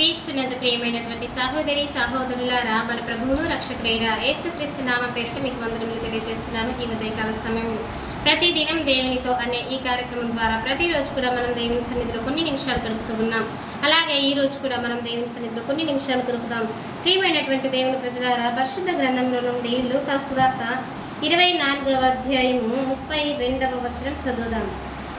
క్రీస్తునందు ప్రియమైనటువంటి సహోదరి సహోదరులారా మన ప్రభువును రక్షకుడైన యేసుక్రీస్తు నామ పేరుతో మీకు వందనములు తెలియజేస్తున్నాను. ఈ ఉదయకాల సమయంలో ప్రతి దినం దేవునితో అనే ఈ కార్యక్రమం ద్వారా ప్రతిరోజు కూడా మనం దేవుని సన్నిధిలో కొన్ని నిమిషాలు గడుపుతూ ఉన్నాం. అలాగే ఈ రోజు కూడా మనం దేవుని సన్నిధిలో కొన్ని నిమిషాలు గడుపుదాం. ప్రియమైనటువంటి దేవుని ప్రజలారా పరిశుద్ధ గ్రంథంలో నుండి లూకాసు వార్త ఇరవై నాలుగవ అధ్యాయము ముప్పై రెండవ వచనం చదువుదాం.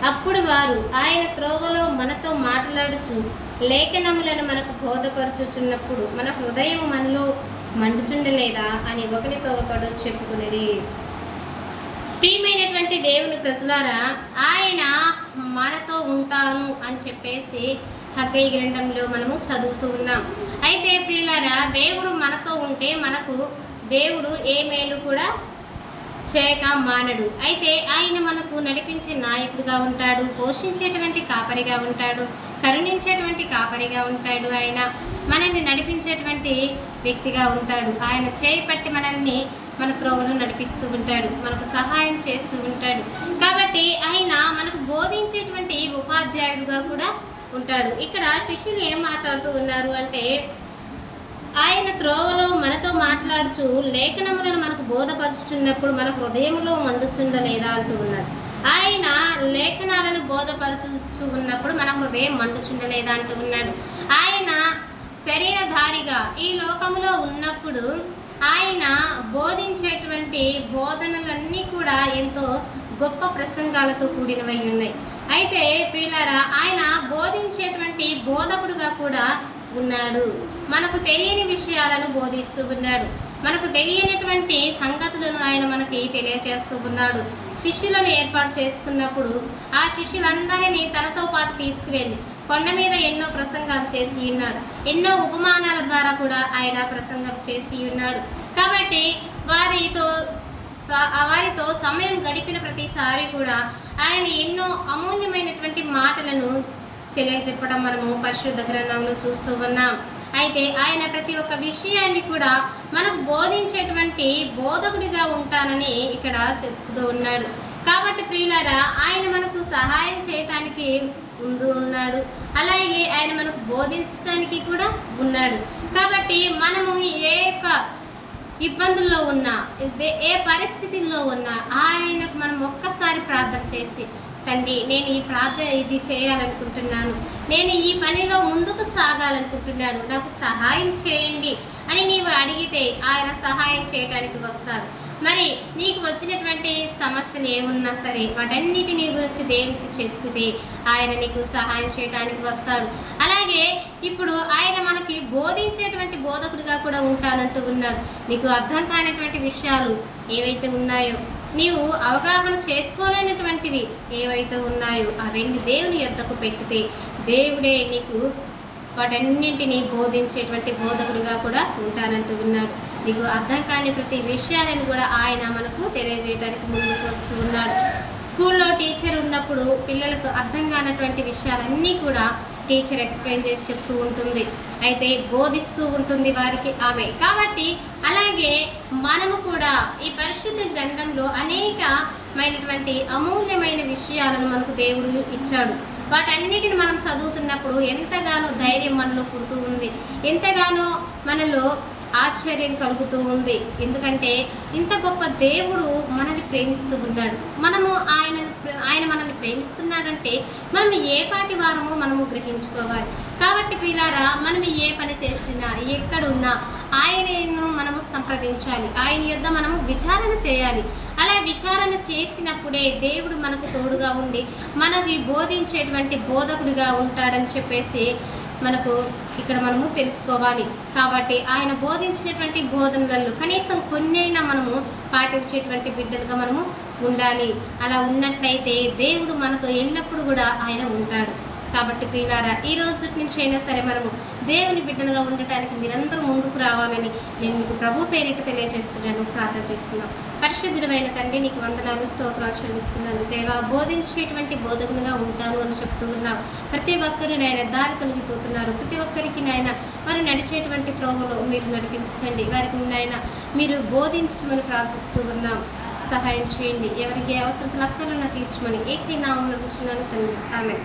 అప్పుడు వారు ఆయన త్రోవలో మనతో మాట్లాడుచు లేఖనములను మనకు బోధపరచుచున్నప్పుడు మన హృదయం మనలో మండుచుండలేదా అని ఒకరితో ఒకడు చెప్పుకునేది ప్రియమైనటువంటి దేవుని ప్రజలారా ఆయన మనతో ఉంటాను అని చెప్పేసి హగ్గై గ్రంథంలో మనము చదువుతూ ఉన్నాం. అయితే ప్రియులారా దేవుడు మనతో ఉంటే మనకు దేవుడు ఏ మేలు కూడా చేయక మానడు. అయితే ఆయన మనకు నడిపించే నాయకుడిగా ఉంటాడు పోషించేటువంటి కాపరిగా ఉంటాడు కరుణించేటువంటి కాపరిగా ఉంటాడు ఆయన. మనల్ని నడిపించేటువంటి వ్యక్తిగా ఉంటాడు. ఆయన చేయి పట్టి మనల్ని మన త్రోవలు నడిపిస్తూ ఉంటాడు మనకు సహాయం చేస్తూ ఉంటాడు. కాబట్టి ఆయన మనకు బోధించేటువంటి ఉపాధ్యాయుడుగా కూడా ఉంటాడు. ఇక్కడ శిష్యులు ఏం మాట్లాడుతూ ఉన్నారు అంటే ఆయన త్రోవలో మనతో మాట్లాడుచు లేఖనములను బోధపరుచున్నప్పుడు బోధపరుచుచున్నప్పుడు మన హృదయంలో మండుచుండలేదా అంటూ ఉన్నారు ఆయన లేఖనాలను బోధపరచుచు ఉన్నప్పుడు మన హృదయం మండుచుండలేదా అంటూ ఉన్నాడు. ఆయన శరీరధారిగా ఈ లోకములో ఉన్నప్పుడు ఆయన బోధించేటువంటి బోధనలన్నీ కూడా ఎంతో గొప్ప ప్రసంగాలతో కూడినవై ఉన్నాయి. అయితే ప్రియులారా ఆయన బోధించేటువంటి బోధకుడుగా కూడా ఉన్నాడు. మనకు తెలియని విషయాలను బోధిస్తూ ఉన్నాడు. మనకు తెలియనటువంటి సంగతులను ఆయన మనకి తెలియచేస్తూ ఉన్నాడు. శిష్యులను ఏర్పాటు చేసుకున్నప్పుడు ఆ శిష్యులందరినీ తనతో పాటు తీసుకువెళ్ళి కొండ మీద ఎన్నో ప్రసంగాలు చేసి ఉన్నాడు. ఎన్నో ఉపమానాల ద్వారా కూడా ఆయన ప్రసంగం చేసి ఉన్నాడు. కాబట్టి వారితో వారితో సమయం గడిపిన ప్రతిసారి కూడా ఆయన ఎన్నో అమూల్యమైనటువంటి మాటలను తెలియజెప్పడం మనము పరిశుద్ధ గ్రంథంలో చూస్తూ ఉన్నాం. అయితే ఆయన ప్రతి ఒక్క విషయాన్ని కూడా మనకు బోధించేటువంటి బోధకుడిగా ఉంటానని ఇక్కడ చెప్తూ ఉన్నాడు. కాబట్టి ప్రియులారా ఆయన మనకు సహాయం చేయటానికి ముందు ఉన్నాడు. అలాగే ఆయన మనకు బోధించడానికి కూడా ఉన్నాడు. కాబట్టి మనము ఏ యొక్క ఇబ్బందుల్లో ఉన్నా ఏ పరిస్థితుల్లో ఉన్నా ఆయనకు మనం ఒక్కసారి ప్రార్థన చేసి తండ్రి నేను ఈ ప్రార్థన ఇది చేయాలనుకుంటున్నాను. నేను ఈ పనిలో ముందుకు సాగాలనుకుంటున్నాను. నాకు సహాయం చేయండి అని నీవు అడిగితే ఆయన సహాయం చేయడానికి వస్తాడు. మరి నీకు వచ్చినటువంటి సమస్యలు ఏమున్నా సరే వాటన్నిటిని గురించి దేవునికి చెప్పితే ఆయన నీకు సహాయం చేయడానికి వస్తాడు. అలాగే ఇప్పుడు ఆయన మనకి బోధించేటువంటి బోధకుడిగా కూడా ఉంటానంటూ ఉన్నాడు నీకు అర్థం కానటువంటి విషయాలు ఏవైతే ఉన్నాయో నీవు అవగాహన చేసుకోలేనటువంటివి ఏవైతే ఉన్నాయో అవన్నీ దేవుని యొద్దకు పెట్టితే దేవుడే నీకు వాటన్నింటినీ బోధించేటువంటి బోధకుడిగా కూడా ఉంటానంటూ ఉన్నాడు. నీకు అర్థం కాని ప్రతి విషయాలను కూడా ఆయన మనకు తెలియజేయడానికి ముందుకు వస్తూ ఉన్నాడు. స్కూల్లో టీచర్ ఉన్నప్పుడు పిల్లలకు అర్థం కానటువంటి విషయాలన్నీ కూడా టీచర్ ఎక్స్ప్లెయిన్ చేసి చెప్తూ ఉంటుంది. అయితే బోధిస్తూ ఉంటుంది వారికి ఆమె. కాబట్టి అలాగే మనము కూడా ఈ పరిశుద్ధ గ్రంథంలో అనేకమైనటువంటి అమూల్యమైన విషయాలను మనకు దేవుడు ఇచ్చాడు. వాటన్నిటిని మనం చదువుతున్నప్పుడు ఎంతగానో ధైర్యం మనలో పుడుతూ ఉంది. ఎంతగానో మనలో ఆశ్చర్యం కలుగుతూ ఉంది. ఎందుకంటే ఇంత గొప్ప దేవుడు మనల్ని ప్రేమిస్తూ ఉన్నాడు. మనము ఆయన ఆయన మనల్ని ప్రేమిస్తున్నాడంటే మనం ఏ పాటి వారమో మనము గ్రహించుకోవాలి. కాబట్టి పిల్లారా మనం ఏ పని చేసినా ఎక్కడున్నా ఆయనను మనము సంప్రదించాలి. ఆయన యొద్ద మనము విచారణ చేయాలి. అలా విచారణ చేసినప్పుడే దేవుడు మనకు తోడుగా ఉండి మనకి బోధించేటువంటి బోధకుడిగా ఉంటాడని చెప్పేసి మనకు ఇక్కడ మనము తెలుసుకోవాలి. కాబట్టి ఆయన బోధించినటువంటి బోధనలలో కనీసం కొన్నైనా మనము పాటించేటువంటి బిడ్డలుగా మనము ఉండాలి. అలా ఉన్నట్లయితే దేవుడు మనతో ఎల్లప్పుడూ కూడా ఆయన ఉంటాడు. కాబట్టి ప్రియులారా ఈ రోజు నుంచి అయినా సరే మనము దేవుని బిడ్డలుగా ఉండటానికి నిరంతరం ముందుకు రావాలని నేను మీకు ప్రభు పేరిట తెలియజేస్తున్నాను ప్రార్థన చేసుకున్నాం పరిశుద్ధుడమైన తండ్రి నీకు వందనాలు స్తోత్రాలు క్షమిస్తున్నాను దేవా బోధించేటువంటి బోధకునిగా ఉంటాను అని చెప్తూ ఉన్నావు. ప్రతి ఒక్కరు నాయన దారి తొలగిపోతున్నారు. ప్రతి ఒక్కరికి నాయన వారు నడిచేటువంటి త్రోవలో మీరు నడిపించండి. వారికి నాయన మీరు బోధించమని ప్రార్థిస్తూ ఉన్నాం. సహాయం చేయండి. ఎవరికి ఏ అవసరం అక్కరున్న తీర్చమని ఏసీ నామం నడుచున్నాను తండ్రి. ఆమె